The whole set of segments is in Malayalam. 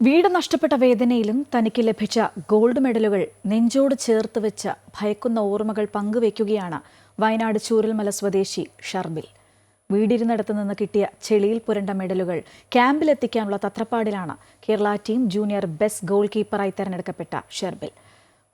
വീട് നഷ്ടപ്പെട്ട വേദനയിലും തനിക്ക് ലഭിച്ച ഗോൾഡ് മെഡലുകൾ നെഞ്ചോട് ചേർത്ത് വെച്ച ഭയക്കുന്ന ഓർമ്മകൾ പങ്കുവയ്ക്കുകയാണ് വയനാട് ചൂരൽമല സ്വദേശി ഷർബിൽ വീടിരുന്നിടത്ത് നിന്ന് കിട്ടിയ ചെളിയിൽ പുരണ്ട മെഡലുകൾ ക്യാമ്പിലെത്തിക്കാനുള്ള തത്രപ്പാടിലാണ് Kerala team junior best goal കീപ്പറായി തെരഞ്ഞെടുക്കപ്പെട്ട ഷെർബിൽ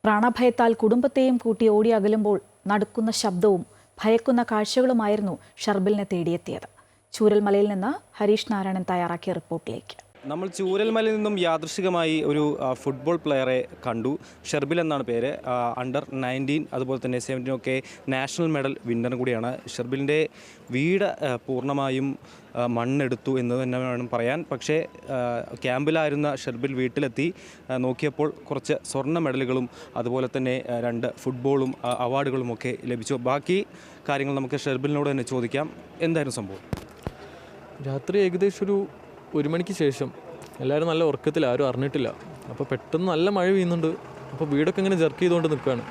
പ്രാണഭയത്താൽ കുടുംബത്തെയും കൂട്ടി ഓടി അകലുമ്പോൾ നടക്കുന്ന ശബ്ദവും ഭയക്കുന്ന കാഴ്ചകളുമായിരുന്നു ഷർബിലിനെ തേടിയെത്തിയത്. ചൂരൽമലയിൽ നിന്ന് ഹരീഷ് നാരായണൻ തയ്യാറാക്കിയ റിപ്പോർട്ടിലേക്ക്. നമ്മൾ ചൂരൽമലയിൽ നിന്നും യാദൃശികമായി ഒരു ഫുട്ബോൾ പ്ലെയറെ കണ്ടു. ഷെർബിൽ എന്നാണ് പേര്. അണ്ടർ നയന്റീൻ അതുപോലെ തന്നെ സെവന്റീൻ ഒക്കെ നാഷണൽ മെഡൽ വിന്നർ കൂടിയാണ്. ഷെർബിലിന്റെ വീട് പൂർണമായും മണ്ണെടുത്തു എന്ന് തന്നെ വേണം പറയാൻ. പക്ഷേ ക്യാമ്പിലായിരുന്ന ഷെർബിൽ വീട്ടിലെത്തി നോക്കിയപ്പോൾ കുറച്ച് സ്വർണ മെഡലുകളും അതുപോലെ തന്നെ രണ്ട് ഫുട്ബോളും അവാർഡുകളും ഒക്കെ ലഭിച്ചു. ബാക്കി കാര്യങ്ങൾ നമുക്ക് ഷെർബിലിനോട് തന്നെ ചോദിക്കാം. എന്തായിരുന്നു സംഭവം? രാത്രി ഏകദേശം ഒരു ഒരു മണിക്ക് ശേഷം എല്ലാവരും നല്ല ഉറക്കത്തിൽ ആരും അറിഞ്ഞിട്ടില്ല. അപ്പോൾ പെട്ടെന്ന് നല്ല മഴ പെയ്യുന്നുണ്ട്. അപ്പോൾ വീടൊക്കെ ഇങ്ങനെ ജർക്ക് ചെയ്തുകൊണ്ട് നിൽക്കുകയാണ്.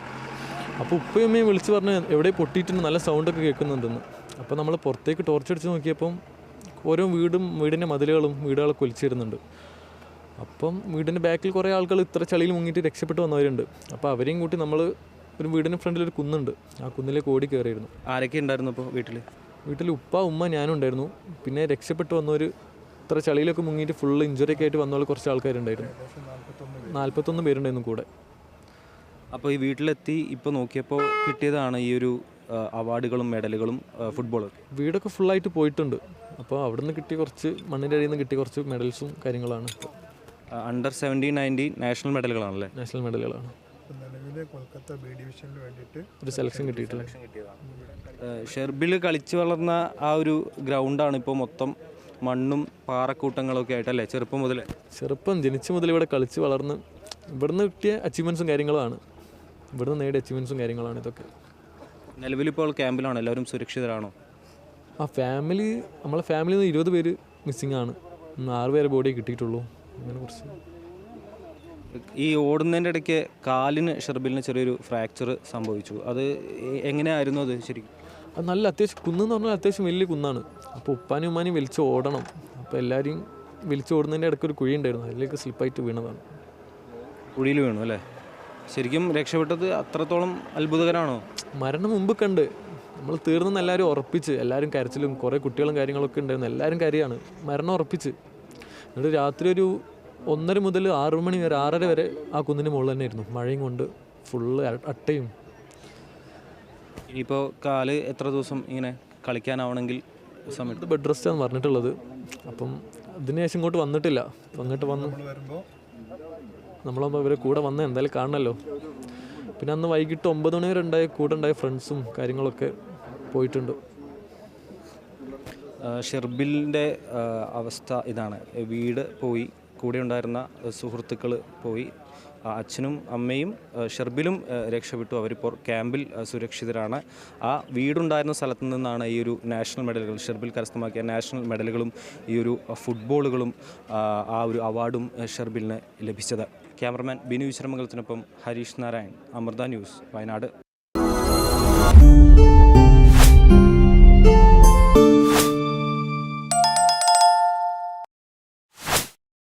അപ്പോൾ ഉപ്പയും അമ്മയും വിളിച്ച് പറഞ്ഞ് എവിടെ പൊട്ടിയിട്ടുണ്ട് നല്ല സൗണ്ടൊക്കെ കേൾക്കുന്നുണ്ടെന്ന്. അപ്പോൾ നമ്മൾ പുറത്തേക്ക് ടോർച്ച് അടിച്ച് നോക്കിയപ്പം ഓരോ വീടും വീടിന്റെ മതിലുകളും വീടുകളൊക്കെ ഒലിച്ചിരുന്നുണ്ട്. അപ്പം വീടിന്റെ ബാക്കിൽ കുറേ ആളുകൾ ഇത്ര ചളിയിൽ മുങ്ങിയിട്ട് രക്ഷപ്പെട്ട് വന്നവരുണ്ട്. അപ്പോൾ അവരെയും കൂട്ടി നമ്മൾ ഒരു വീടിന്റെ ഫ്രണ്ടിൽ ഒരു കുന്നുണ്ട്. ആ കുന്നിലേക്ക് ഓടി കയറിയിരുന്നു. ആരൊക്കെ ഉണ്ടായിരുന്നു അപ്പോൾ വീട്ടിൽ വീട്ടിൽ ഉപ്പ ഉമ്മ ഞാനും ഉണ്ടായിരുന്നു. പിന്നെ രക്ഷപ്പെട്ടു വന്നവർ ഇത്ര ചളിയിലൊക്കെ മുങ്ങിയിട്ട് ഫുള്ള് ഇഞ്ചുറി ഒക്കെ ആയിട്ട് വന്നവർ കുറച്ച് ആൾക്കാരുണ്ടായിരുന്നു. നാൽപ്പത്തൊന്ന് പേരുണ്ടായിരുന്നു കൂടെ. അപ്പോൾ ഈ വീട്ടിലെത്തി ഇപ്പോൾ നോക്കിയപ്പോൾ കിട്ടിയതാണ് ഈ ഒരു അവാർഡുകളും മെഡലുകളും ഫുട്ബോളും വീടൊക്കെ ഫുള്ളായിട്ട് പോയിട്ടുണ്ട്. അപ്പോൾ അവിടെ നിന്ന് കിട്ടിയ കുറച്ച് മണ്ണിന്റെ അടിയിൽ നിന്ന് കിട്ടിയ കുറച്ച് മെഡൽസും കാര്യങ്ങളാണ് അണ്ടർ സെവന്റീൻ നയന്റീൻ നാഷണൽ മെഡലുകളാണല്ലേ? നാഷണൽ മെഡലുകളാണ്. നിലവിൽ കൊൽക്കത്ത ബി ഡിവിഷനിൽ വേണ്ടിയിട്ട് ഒരു സെലക്ഷൻ കിട്ടിയിട്ടില്ല ഷെർബിൽ കളിച്ചു വളർന്ന ആ ഒരു ഗ്രൗണ്ടാണ് ഇപ്പോൾ മൊത്തം മണ്ണും പാറക്കൂട്ടങ്ങളൊക്കെ ആയിട്ടല്ലേ ചെറുപ്പം മുതൽ ചെറുപ്പം ജനിച്ച മുതൽ ഇവിടെ കളിച്ച് വളർന്ന് ഇവിടുന്ന് കിട്ടിയ അച്ചീവ്മെൻസും കാര്യങ്ങളാണ് ഇവിടുന്ന് നേടിയ അച്ചീവ്മെൻസും കാര്യങ്ങളാണ് ഇതൊക്കെ. നിലവിലിപ്പോൾ ക്യാമ്പിലാണ്? എല്ലാവരും സുരക്ഷിതരാണോ? ആ ഫാമിലി നമ്മളെ ഫാമിലിയിൽ നിന്ന് ഇരുപത് പേര് മിസ്സിംഗ് ആണ്. ഇന്ന് ആറ് പേരെ ബോഡി കിട്ടിയിട്ടുള്ളൂ. അങ്ങനെ കുറച്ച്. ഈ ഓടുന്നതിന്റെ ഇടയ്ക്ക് കാലിന് ഷെർബിലിന് ചെറിയൊരു ഫ്രാക്ചർ സംഭവിച്ചു. അത് എങ്ങനെയായിരുന്നു അത് ശരിക്കും? അത് നല്ല അത്യാവശ്യം കുന്നെന്ന് പറഞ്ഞാൽ അത്യാവശ്യം വലിയ കുന്നാണ്. അപ്പോൾ ഉപ്പാനും ഉമ്മാനും വിളിച്ച് ഓടണം. അപ്പോൾ എല്ലാവരെയും വിളിച്ച് ഓടുന്നതിന്റെ ഇടയ്ക്ക് ഒരു കുഴി ഉണ്ടായിരുന്നു. അതിലേക്ക് സ്ലിപ്പായിട്ട് വീണതാണ്. കുഴിയിൽ വീണു അല്ലേ? ശരിക്കും രക്ഷപ്പെട്ടത് അത്രത്തോളം അത്ഭുതകരമാണോ? മരണം മുമ്പ് കണ്ട് നമ്മൾ തീർന്നെന്ന് എല്ലാവരും ഉറപ്പിച്ച് എല്ലാവരും കരച്ചിലും കുറേ കുട്ടികളും കാര്യങ്ങളൊക്കെ ഉണ്ടായിരുന്നു. എല്ലാവരും കരയാണ്. മരണം ഉറപ്പിച്ച്. എന്നിട്ട് രാത്രി ഒരു ഒന്നര മുതൽ ആറ് മണി വരെ ആറര വരെ ആ കുന്നിന് മുകളിൽ തന്നെ ആയിരുന്നു. മഴയും കൊണ്ട് ഫുള്ള് അട്ടയും ഇനിയിപ്പോൾ കാൽ എത്ര ദിവസം ഇങ്ങനെ കളിക്കാനാവണമെങ്കിൽ സമയത്ത് ബെഡ് ബെഡ് ആണ് പറഞ്ഞിട്ടുള്ളത്. അപ്പം അതിന് ശേഷം ഇങ്ങോട്ട് വന്നിട്ടില്ല. അപ്പം അങ്ങോട്ട് വന്നു നമ്മളപ്പോൾ ഇവരെ കൂടെ വന്ന് എന്തായാലും കാണണമല്ലോ പിന്നെ അന്ന് വൈകിട്ട് ഒമ്പത് മണി വരെ ഉണ്ടായ കൂടെ ഉണ്ടായ ഫ്രണ്ട്സും കാര്യങ്ങളൊക്കെ പോയിട്ടുണ്ട്. ഷെർബിലിന്റെ അവസ്ഥ ഇതാണ്. വീട് പോയി കൂടെ ഉണ്ടായിരുന്ന സുഹൃത്തുക്കൾ പോയി. അച്ഛനും അമ്മയും ഷെർബിലും രക്ഷപ്പെട്ടു. അവരിപ്പോൾ ക്യാമ്പിൽ സുരക്ഷിതരാണ്. ആ വീടുണ്ടായിരുന്ന സ്ഥലത്ത് നിന്നാണ് ഈ ഒരു നാഷണൽ മെഡലുകൾ ഷെർബിൽ കരസ്ഥമാക്കിയ നാഷണൽ മെഡലുകളും ഈ ഒരു ഫുട്ബോളുകളും ആ, ഒരു അവാർഡും ഷെർബിലിന് ലഭിച്ചത്. ക്യാമറമാൻ ബിനു വിശ്രമംഗലത്തിനൊപ്പം ഹരീഷ് നാരായൺ അമൃത ന്യൂസ് വയനാട്.